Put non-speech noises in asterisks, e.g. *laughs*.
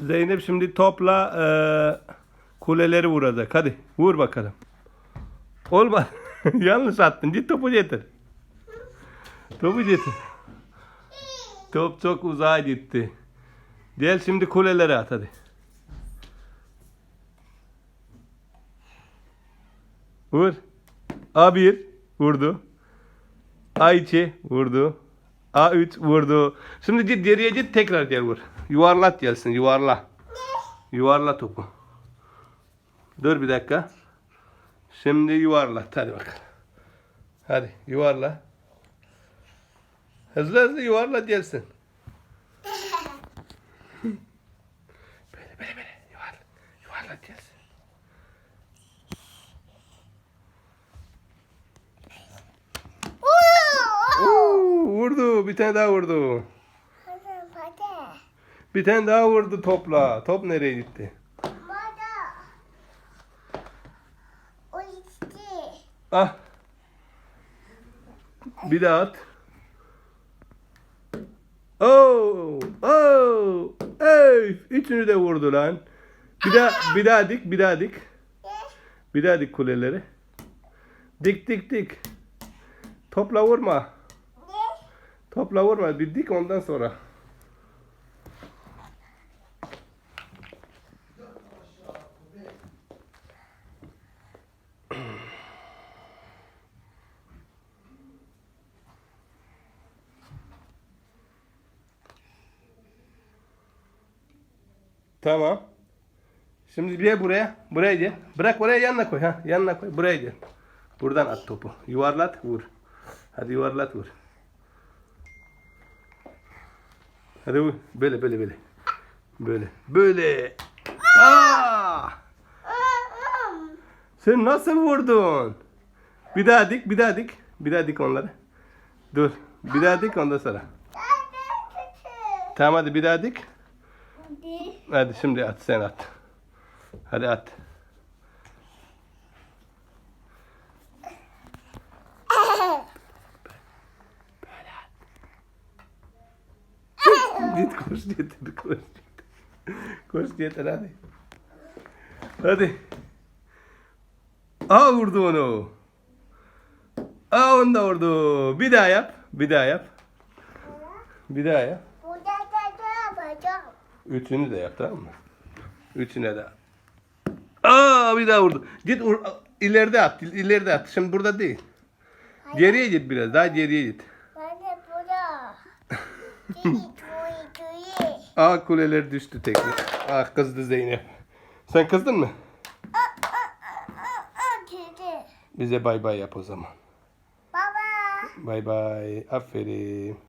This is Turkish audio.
Zeynep şimdi topla e, kuleleri vuracak. Hadi vur bakalım. Olma. *laughs* Yanlış attın. Git topu getir. Topu getir. Top çok uzağa gitti. Gel şimdi kuleleri at hadi. Vur. A1 vurdu. A2 vurdu. A3 vurdu. Şimdi geriye git tekrar gel vur. Yuvarlat gelsin yuvarla. Yuvarla topu. Dur bir dakika. Şimdi yuvarlat hadi bakalım. Hadi yuvarla. Hızlı hızlı yuvarla gelsin. *laughs* Böyle böyle böyle yuvarla. Yuvarla gelsin. Vurdu. Bir tane daha vurdu. Bir tane daha vurdu topla. Top nereye gitti? Ah. Bir daha at. Oo! Oo! Ey! Üçünü de vurdu lan. Bir daha bir daha dik, bir daha dik. Bir daha dik kuleleri. Dik dik dik. Topla vurma. Topla vurma. Bir dik ondan sonra. Tamam. Şimdi bir buraya. Buraya gel. Bırak buraya yanına koy. Ha, yanına koy. Buraya gel. Buradan at topu. Yuvarlat vur. Hadi yuvarlat vur. Hadi vur. Böyle böyle böyle. Böyle. Böyle. Aa! Sen nasıl vurdun? Bir daha dik, bir daha dik. Bir daha dik onları. Dur. Bir daha dik ondan sonra. Tamam hadi bir daha dik. Hadi şimdi at sen at. Hadi at. Böyle at. Git koş getir koş getir. Koş getir hadi. Hadi. Aa vurdu onu. Aa onu da vurdu. Bir daha yap. Bir daha yap. Bir daha yap. Üçünü de yap tamam mı? Üçüne de. Aa bir daha vurdu. Git vur, ileride at. ileride at. Şimdi burada değil. Geriye git biraz. Daha geriye git. *laughs* Aa kuleler düştü tekrar. Ah kızdı Zeynep. Sen kızdın mı? Bize bay bay yap o zaman. Baba. Bay bay. Aferin.